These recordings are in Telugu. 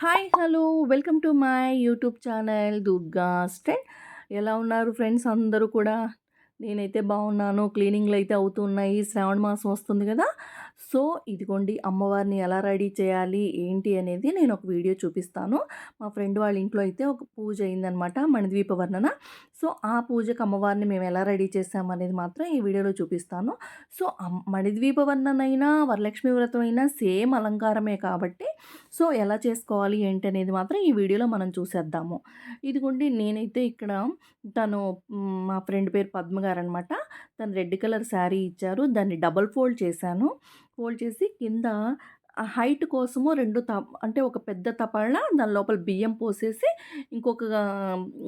Hi hello. Welcome to my YouTube channel Durga Sten ఎలా ఉన్నారు ఫ్రెండ్స్ అందరూ కూడా? నేనైతే బాగున్నాను. క్లీనింగ్లు అయితే అవుతున్నాయి. శ్రావణ మాసం వస్తుంది కదా. సో ఇదిగోండి అమ్మవారిని ఎలా రెడీ చేయాలి? ఏంటి అనేది నేను ఒక వీడియో చూపిస్తాను. మా ఫ్రెండ్ వాళ్ళ ఇంట్లో అయితే ఒక పూజ అయిందనమాట మణిద్వీప వర్ణన. సో ఆ పూజకు అమ్మవారిని మేము ఎలా రెడీ చేసామనేది మాత్రం ఈ వీడియోలో చూపిస్తాను. సో మణిద్వీప వర్ణన అయినా వరలక్ష్మి వ్రతం అయినా సేమ్ అలంకారమే కాబట్టి సో ఎలా చేసుకోవాలి ఏంటి అనేది మాత్రం ఈ వీడియోలో మనం చూసేద్దాము. ఇదిగోండి నేనైతే ఇక్కడ తను మా ఫ్రెండ్ పేరు పద్మ గారు అనమాట తను రెడ్ కలర్ శారీ ఇచ్చారు దాన్ని డబల్ ఫోల్డ్ చేశాను. ఫోల్డ్ చేసి కింద హైట్ కోసము రెండు త అంటే ఒక పెద్ద తపాళ్ళ దాని లోపల బియ్యం పోసేసి ఇంకొక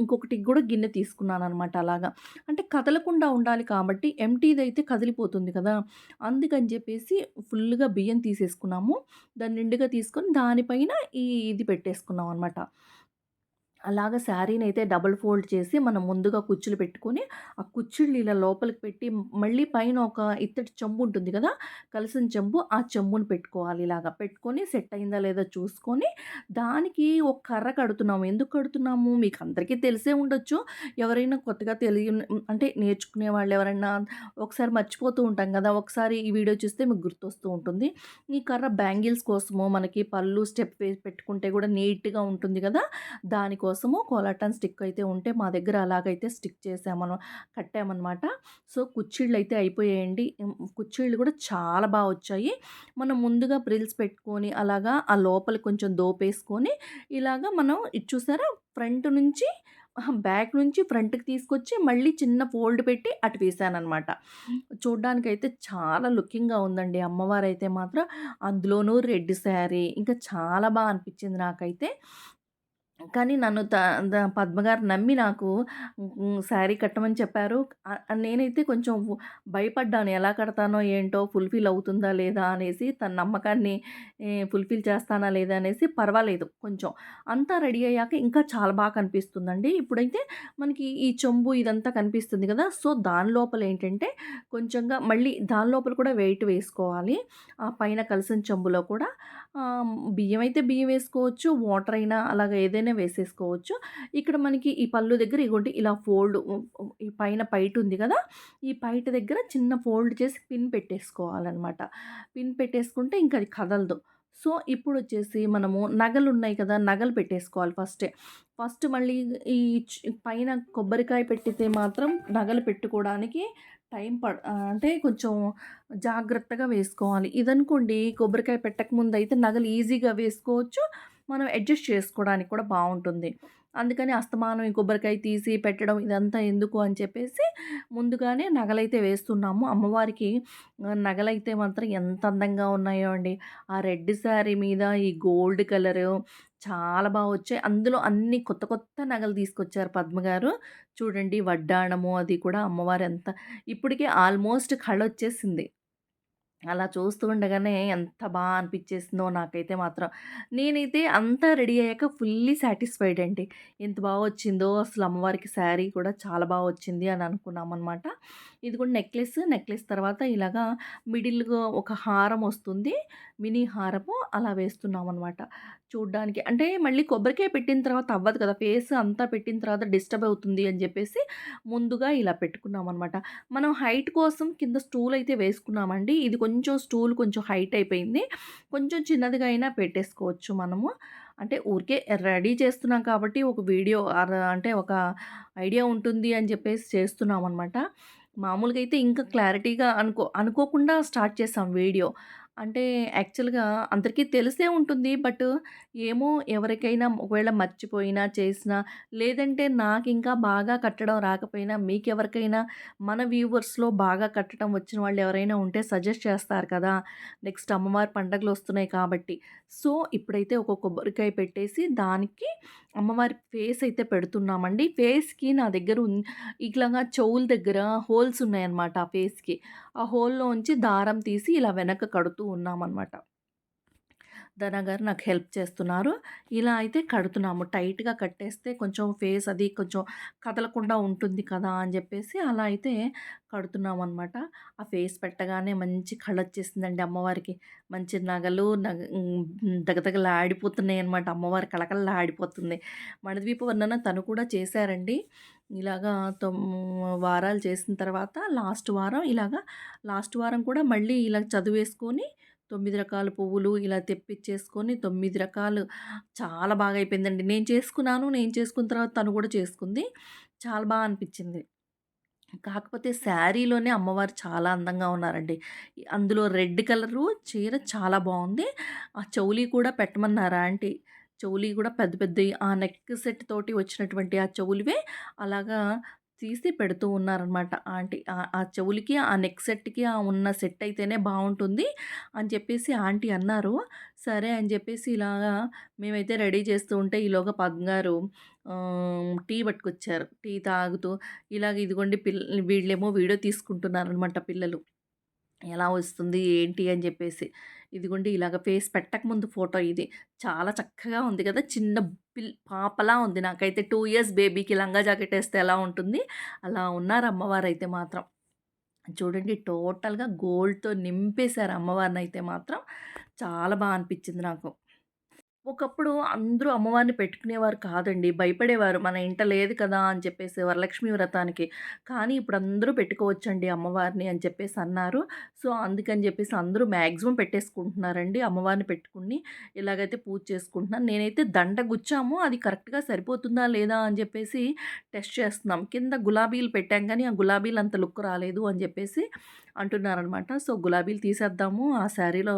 ఇంకొకటి కూడా గిన్నె తీసుకున్నాను అనమాట అలాగా. అంటే కదలకుండా ఉండాలి కాబట్టి ఎంటీది అయితే కదిలిపోతుంది కదా. అందుకని చెప్పేసి ఫుల్గా బియ్యం తీసేసుకున్నాము. దాన్ని నిండుగా తీసుకొని దానిపైన ఈ ఇది పెట్టేసుకున్నాం అనమాట అలాగ శారీని అయితే డబుల్ ఫోల్డ్ చేసి మనం ముందుగా కుచ్చులు పెట్టుకొని ఆ కుచ్చుళ్ళు ఇలా లోపలికి పెట్టి మళ్ళీ పైన ఒక ఇత్తడి చెంబు ఉంటుంది కదా కలిసిన చెంబు ఆ చెంబును పెట్టుకోవాలి ఇలాగా. పెట్టుకొని సెట్ అయిందా లేదా చూసుకొని దానికి ఒక కర్ర కడుతున్నాము. ఎందుకు కడుతున్నాము? మీకు అందరికీ తెలిసే ఉండొచ్చు. ఎవరైనా కొత్తగా తెలియ అంటే నేర్చుకునే వాళ్ళు ఎవరైనా ఒకసారి మర్చిపోతూ ఉంటాం కదా ఒకసారి ఈ వీడియో చూస్తే మీకు గుర్తొస్తూ ఉంటుంది. ఈ కర్ర బ్యాంగిల్స్ కోసము మనకి పళ్ళు స్టెప్ వేసి పెట్టుకుంటే కూడా నీట్గా ఉంటుంది కదా దానికోసం కోసము కోలాటన్ స్టిక్ అయితే ఉంటే మా దగ్గర అలాగైతే స్టిక్ చేసామను కట్టామన్నమాట సో కుచ్చిళ్ళు అయితే అయిపోయాయండి కుచ్చిళ్ళు కూడా చాలా బాగా వచ్చాయి. మనం ముందుగా ప్రిల్స్ పెట్టుకొని అలాగా ఆ లోపల కొంచెం దోపేసుకొని ఇలాగా మనం ఇది చూసారా? ఫ్రంట్ నుంచి బ్యాక్ నుంచి ఫ్రంట్కి తీసుకొచ్చి మళ్ళీ చిన్న ఫోల్డ్ పెట్టి అటు వేసానమాట చూడ్డానికైతే చాలా లుకింగ్గా ఉందండి. అమ్మవారు అయితే మాత్రం అందులోనూ రెడ్ శారీ ఇంకా చాలా బాగా అనిపించింది నాకైతే. కానీ నన్ను త పద్మగారు నమ్మి నాకు శారీ కట్టమని చెప్పారు. నేనైతే కొంచెం భయపడ్డాను. ఎలా కడతానో ఏంటో ఫుల్ఫిల్ అవుతుందా లేదా అనేసి తన నమ్మకాన్ని ఫుల్ఫిల్ చేస్తానా లేదా అనేసి పర్వాలేదు కొంచెం. అంతా రెడీ అయ్యాక ఇంకా చాలా బాగా కనిపిస్తుందండి. ఇప్పుడైతే మనకి ఈ చెంబు ఇదంతా కనిపిస్తుంది కదా! సో దాని లోపల ఏంటంటే కొంచెంగా మళ్ళీ దాని లోపల కూడా వెయిట్ వేసుకోవాలి. ఆ పైన కలిసిన చెంబులో కూడా. బియ్యం అయితే బియ్యం వేసుకోవచ్చు వాటర్ అయినా అలాగ ఏదైనా వేసేసుకోవచ్చు. ఇక్కడ మనకి ఈ పళ్ళు దగ్గర ఇగోండి ఇలా ఫోల్డ్ ఈ పైన పైట ఉంది కదా ఈ పైట దగ్గర చిన్న ఫోల్డ్ చేసి పిన్ పెట్టేసుకోవాలన్నమాట. పిన్ పెట్టేసుకుంటే ఇంకా అది కదలదు. సో ఇప్పుడు వచ్చేసి మనము నగలు ఉన్నాయి కదా నగలు పెట్టేసుకోవాలి ఫస్టే. ఫస్ట్ మళ్ళీ ఈ పైన కొబ్బరికాయ పెట్టితే మాత్రం నగలు పెట్టుకోవడానికి టైం పడ అంటే కొంచెం జాగ్రత్తగా వేసుకోవాలి. ఇదనుకోండి కొబ్బరికాయ పెట్టకముందు అయితే నగలు ఈజీగా వేసుకోవచ్చు. మనం అడ్జస్ట్ చేసుకోవడానికి కూడా బాగుంటుంది అందుకని అస్తమానం ఈ కొబ్బరికాయ తీసి పెట్టడం ఇదంతా ఎందుకు అని చెప్పేసి ముందుగానే నగలైతే వేస్తున్నాము. అమ్మవారికి నగలైతే మాత్రం ఎంత అందంగా ఉన్నాయో అండి. ఆ రెడ్ శారీ మీద ఈ గోల్డ్ కలరు చాలా బాగా వచ్చాయి. అందులో అన్ని కొత్త కొత్త నగలు తీసుకొచ్చారు పద్మగారు చూడండి వడ్డాణము అది కూడా అమ్మవారు ఎంత. ఇప్పటికే ఆల్మోస్ట్ కళ వచ్చేసింది అలా చూస్తూ ఉండగానే ఎంత బాగా అనిపించేసిందో నాకైతే మాత్రం. నేనైతే అంతా రెడీ అయ్యాక ఫుల్లీ సాటిస్ఫైడ్ అండి. ఎంత బాగా వచ్చిందో అసలు అమ్మవారికి శారీ కూడా చాలా బాగా వచ్చింది అని అనుకున్నాం అనమాట ఇది కూడా నెక్లెస్ నెక్లెస్ తర్వాత ఇలాగా మిడిల్గా ఒక హారం వస్తుంది మినీ హారము అలా వేస్తున్నాం అనమాట చూడ్డానికి. అంటే మళ్ళీ కొబ్బరికాయ పెట్టిన తర్వాత అవ్వదు కదా ఫేస్ అంతా పెట్టిన తర్వాత డిస్టర్బ్ అవుతుంది అని చెప్పేసి ముందుగా ఇలా పెట్టుకున్నాం అనమాట మనం హైట్ కోసం కింద స్టూల్ అయితే వేసుకున్నామండి. ఇది కొంచెం స్టూల్ కొంచెం హైట్ అయిపోయింది. కొంచెం చిన్నదిగా అయినా పెట్టేసుకోవచ్చు మనము. అంటే ఊరికే రెడీ చేస్తున్నాం కాబట్టి ఒక వీడియో అంటే ఒక ఐడియా ఉంటుంది అని చెప్పేసి చేస్తున్నాం అనమాట మామూలుగా అయితే ఇంకా క్లారిటీగా అనుకో అనుకోకుండా స్టార్ట్ చేసాం వీడియో. అంటే యాక్చువల్‌గా అందరికీ తెలిసే ఉంటుంది. బట్ ఏమో ఎవరికైనా ఒకవేళ మర్చిపోయినా, చేసినా లేదంటే నాకింకా బాగా కట్టడం రాకపోయినా మీకెవరికైనా మన వ్యూవర్స్‌లో బాగా కట్టడం వచ్చిన వాళ్ళు ఎవరైనా ఉంటే సజెస్ట్ చేస్తారు కదా! నెక్స్ట్ అమ్మవారి పండగలొస్తున్నాయి కాబట్టి. సో, ఇప్పుడైతే ఒక కొబ్బరికాయ పెట్టేసి దానికి అమ్మవారి ఫేస్ అయితే పెడుతున్నామండి. ఫేస్‌కి నా దగ్గర ఇట్లాగా చెవుల దగ్గర హోల్స్ ఉన్నాయన్నమాట ఆ ఫేస్‌కి. ఆ హోల్‌లోంచి దారం తీసి ఇలా వెనక కడుతూ ఉన్నామన్నమాట. ధన గారు నాకు హెల్ప్ చేస్తున్నారు. ఇలా అయితే కడుతున్నాము. టైట్‌గా కట్టేస్తే కొంచెం ఫేస్ అది కొంచెం కదలకుండా ఉంటుంది కదా! అని చెప్పేసి అలా అయితే కడుతున్నామనమాట. ఆ ఫేస్ పెట్టగానే మంచి కళొచ్చేసిందండి అమ్మవారికి. మంచి నగలు నగ దగదగలు ఆడిపోతున్నాయి అనమాట అమ్మవారి కళకళలాడిపోతుంది. మణిద్వీప వర్ణన తను కూడా చేశారండి. ఇలాగా వారాలు చేసిన తర్వాత లాస్ట్ వారం ఇలాగా లాస్ట్ వారం కూడా మళ్ళీ ఇలా చదివేసుకొని తొమ్మిది రకాల పువ్వులు ఇలా తెప్పించేసుకొని తొమ్మిది రకాలు చాలా బాగా అయిపోయిందండి. నేను చేసుకున్నాను. నేను చేసుకున్న తర్వాత తను కూడా చేసుకుంది. చాలా బాగా అనిపించింది కాకపోతే శారీలోనే అమ్మవారు చాలా అందంగా ఉన్నారండి. అందులో రెడ్ కలరు చీర చాలా బాగుంది ఆ చౌలి కూడా పెట్టమన్నారు ఆంటీ. చెవులి కూడా పెద్ద పెద్ద ఆ నెక్ సెట్ తోటి వచ్చినటువంటి ఆ చెవులివే అలాగా తీసి పెడుతూ ఉన్నారనమాట ఆంటీ. ఆ చెవులికి, ఆ నెక్ సెట్‌కి ఆ ఉన్న సెట్ అయితేనే బాగుంటుంది అని చెప్పేసి ఆంటీ అన్నారు. సరే అని చెప్పేసి ఇలాగా మేమైతే రెడీ చేస్తూ ఉంటే ఈలోగా పద్మగారు టీ పట్టుకొచ్చారు. టీ తాగుతూ ఇలాగ ఇదిగోండి పిల్ వీళ్ళేమో వీడియో తీసుకుంటున్నారనమాట పిల్లలు. ఎలా వస్తుంది ఏంటి అని చెప్పేసి. ఇదిగోండి ఇలాగ ఫేస్ పెట్టకముందు ఫోటో ఇది. చాలా చక్కగా ఉంది కదా! చిన్న పిల్ పాపలా ఉంది. నాకైతే టూ ఇయర్స్ బేబీకి లంగా జాకెట్ వేస్తే ఎలా ఉంటుంది, అలా ఉన్నారు అమ్మవారు అయితే మాత్రం. చూడండి టోటల్‌గా గోల్డ్‌తో నింపేశారు అయితే మాత్రం. చాలా బాగా అనిపించింది నాకు. ఒకప్పుడు అందరూ అమ్మవారిని పెట్టుకునేవారు కాదండి. భయపడేవారు. మన ఇంట లేదు కదా! అని చెప్పేసి వరలక్ష్మి వ్రతానికి. కానీ ఇప్పుడు అందరూ పెట్టుకోవచ్చండి అమ్మవారిని అని చెప్పేసి అన్నారు. సో, అందుకని చెప్పేసి అందరూ మ్యాక్సిమం పెట్టేసుకుంటున్నారండి. అమ్మవారిని పెట్టుకుని ఇలాగైతే పూజ చేసుకుంటున్నాను. నేనైతే దండ గుచ్చాము. అది కరెక్ట్‌గా సరిపోతుందా లేదా అని చెప్పేసి టెస్ట్ చేస్తున్నాం. కింద గులాబీలు పెట్టాం కానీ ఆ గులాబీలు అంత లుక్ రాలేదు అని చెప్పేసి అంటున్నారనమాట. సో, గులాబీలు తీసేద్దాము. ఆ శారీలో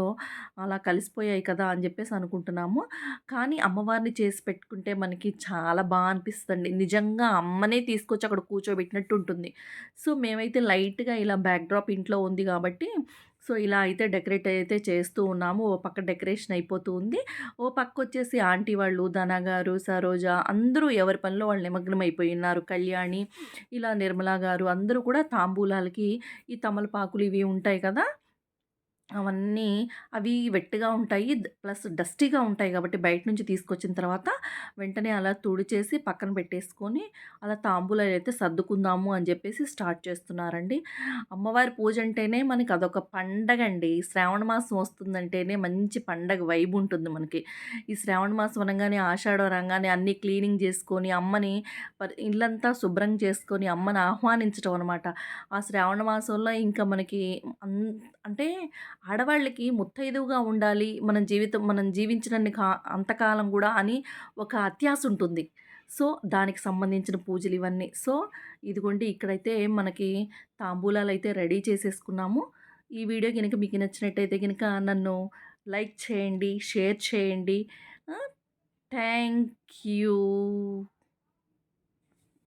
అలా కలిసిపోయాయి కదా! అని చెప్పేసి అనుకుంటున్నాము. కానీ అమ్మవారిని చేసి పెట్టుకుంటే మనకి చాలా బాగా అనిపిస్తుంది నిజంగా అమ్మనే తీసుకొచ్చి అక్కడ కూర్చోబెట్టినట్టు ఉంటుంది. సో, మేమైతే లైట్‌గా ఇలా బ్యాక్ డ్రాప్ ఇంట్లో ఉంది కాబట్టి సో, ఇలా అయితే డెకరేట్ అయితే చేస్తూ ఉన్నాము. ఓ పక్క డెకరేషన్ అయిపోతూ ఉంది. ఓ పక్కొచ్చేసి ఆంటీ వాళ్ళు, ధన గారు, సరోజ అందరూ ఎవరి పనిలో వాళ్ళు నిమగ్నం అయిపోయి ఉన్నారు. కళ్యాణి, ఇలా నిర్మలా గారు అందరూ కూడా తాంబూలాలకి ఈ తమలపాకులు ఇవి ఉంటాయి కదా! అవన్నీ అవి వెట్టిగా ఉంటాయి. ప్లస్ డస్టీగా ఉంటాయి కాబట్టి బయట నుంచి తీసుకొచ్చిన తర్వాత వెంటనే అలా తుడిచేసి పక్కన పెట్టేసుకొని, అలా తాంబూలాలైతే సర్దుకుందాము అని చెప్పేసి స్టార్ట్ చేస్తున్నారండి. అమ్మవారి పూజ అంటేనే మనకి అదొక పండగండి. శ్రావణ మాసం వస్తుందంటేనే మంచి పండగ వైబ్ ఉంటుంది మనకి. ఈ శ్రావణ మాసం అనంగానే ఆషాఢం రంగానే అన్నీ క్లీనింగ్ చేసుకొని అమ్మని ఇల్లంతా శుభ్రం చేసుకొని అమ్మని ఆహ్వానించడం అనమాట. ఆ శ్రావణ మాసంలో ఇంకా మనకి అంటే ఆడవాళ్ళకి ముత్తైదువుగా ఉండాలి. మన జీవితం మనం జీవించినన్ని కా అంతకాలం కూడా అని ఒక అత్యాస ఉంటుంది. సో, దానికి సంబంధించిన పూజలు ఇవన్నీ. సో, ఇదిగోండి ఇక్కడైతే మనకి తాంబూలాలు అయితే రెడీ చేసేసుకున్నాము. ఈ వీడియో కనుక మీకు నచ్చినట్టయితే కనుక నన్ను లైక్ చేయండి, షేర్ చేయండి. Thank you.